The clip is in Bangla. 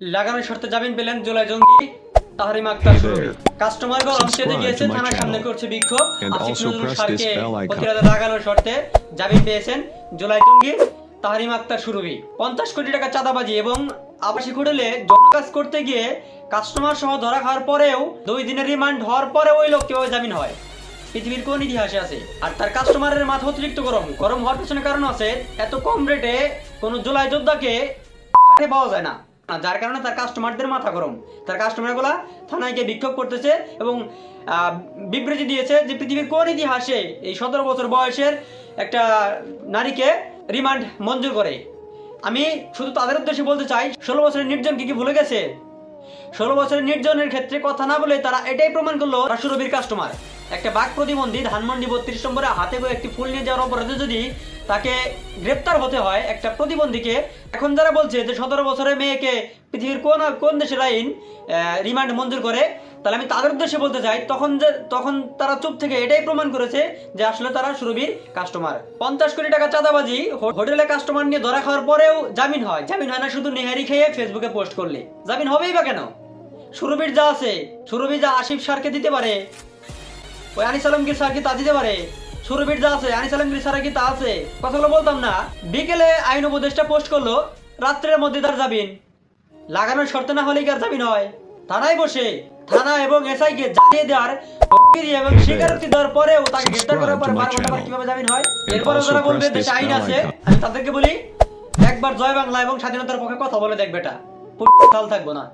লাগানোর শর্তে জামিন পেলেন জুলাই জঙ্গি Taharim Akter Hey Surabhi there. Customer গরম চেতে Subscribe গিয়েছে থানার সামনে করছে বিক্ষোভ। আসিফ নজরুল স্যারকে প্রতিরোধে লাগানোর শর্তে জামিন পেয়েছেন জুলাই জঙ্গি তাহারিম আক্তার সুরভি। পঞ্চাশ কোটি টাকা চাঁদাবাজি এবং আবাসিক হোটেলে জনকাজ করতে গিয়ে কাস্টমার সহ ধরা খাওয়ার পরেও দুই দিনের রিমান্ড হওয়ার পরে ওই লোক কীভাবে জামিন হয়। পৃথিবীর কোন ইতিহাসে আছে? আর তার কাস্টমারের মাথা অতিরিক্ত গরম। গরম হওয়ার পেছনে কারণ আছে এত কম রেটে কোন জুলাই যোদ্ধাকে পাওয়া যায় না, যার কারণে তার কাস্টমারদের মাথা গরম। তার কাস্টমারগুলা থানায় গিয়ে বিক্ষোভ করতেছে এবং বিবৃতি দিয়েছে যে পৃথিবীর কোন ইতিহাসে এই সতেরো বছর বয়সের একটা নারীকে রিমান্ড মঞ্জুর করে। আমি শুধু তাদের উদ্দেশ্যে বলতে চাই, ষোলো বছরের নির্জনকে কি কি ভুলে গেছে? ষোলো বছরের নির্জনের ক্ষেত্রে কথা না বলে তারা এটাই প্রমাণ করল সুরভির কাস্টমার একটা বাক প্রতিবন্ধী ধানমন্ডি বত্রিশ নম্বরে হাতে করে একটি ফুল নিয়ে যাওয়ার অপরাধে যদি তাকে গ্রেপ্তার হতে হয় একটা প্রতিবন্ধীকে। এখন যারা বলছে যে সতেরো বছরের মেয়েকে পৃথিবীর কোন কোন দেশের আইন রিমান্ড মঞ্জুর করে, তাহলে আমি তাদের উদ্দেশ্যে বলতে চাই, তখন যে, তখন তারা চুপ থেকে এটাই প্রমাণ করেছে যে আসলে তারা সুরভির কাস্টমার পঞ্চাশ কোটি টাকা চাঁদাবাজি হোটেলে কাস্টমার নিয়ে ধরা খাওয়ার পরেও জামিন হয়। জামিন হয় না, শুধু নেহারি খেয়ে ফেসবুকে পোস্ট করলে। জামিন হবেই বা কেন? সুরভির যা আছে, সুরভি যা আসিফ স্যারকে দিতে পারে, ওই আনিস আলমগীর স্যার কি তা দিতে পারে। সুরভির যা আছে আনিস আলমগীর স্যারের কি তা আছে। কথাগুলো বলতাম না। বিকেলে আইন উপদেষ্টা পোস্ট করল রাত্রের মধ্যে তার জামিন। লাগানোর শর্ত না হলেই কার জামিন হয়? থানায় বসে থানা এবং এসআই কে জানিয়ে দেওয়ার হুমকি এবং স্বীকারোক্তি দেওয়ার পরেও তাকে গ্রেফতার করার পর কীভাবে জামিন হয়? এরপরে যারা বলবে দেশে আইন আছে আমি তাদেরকে বলি একবার জয় বাংলা এবং স্বাধীনতার পক্ষে কথা বলে দেখবে এটা সাল থাকব না।